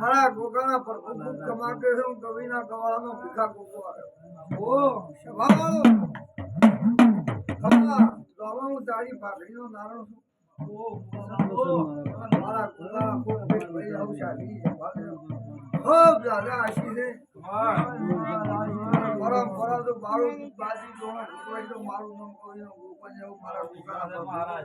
મારા ગોગાના પર ખૂબ ખૂબ કમા કે હું કવિના ગવાળાનો ભીખા ગોગો આવ્યો. સભાવાળો ખમા દોડો હું તારી પાઘડીનો નાનો છું મારા ગોગાના ભીખ ભરી આવું શાદી ખૂબ દાદા આશી છે. મારા તો મારું બાજી ભૂતવાય તો મારું નામ એવું મારા ગોગાના પર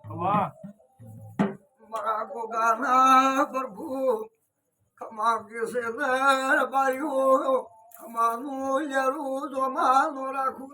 શું મારા ગોગાના પ્રભુ ખમા કે છે દર બાયો ખમાનું લેરું જો માનો રાખું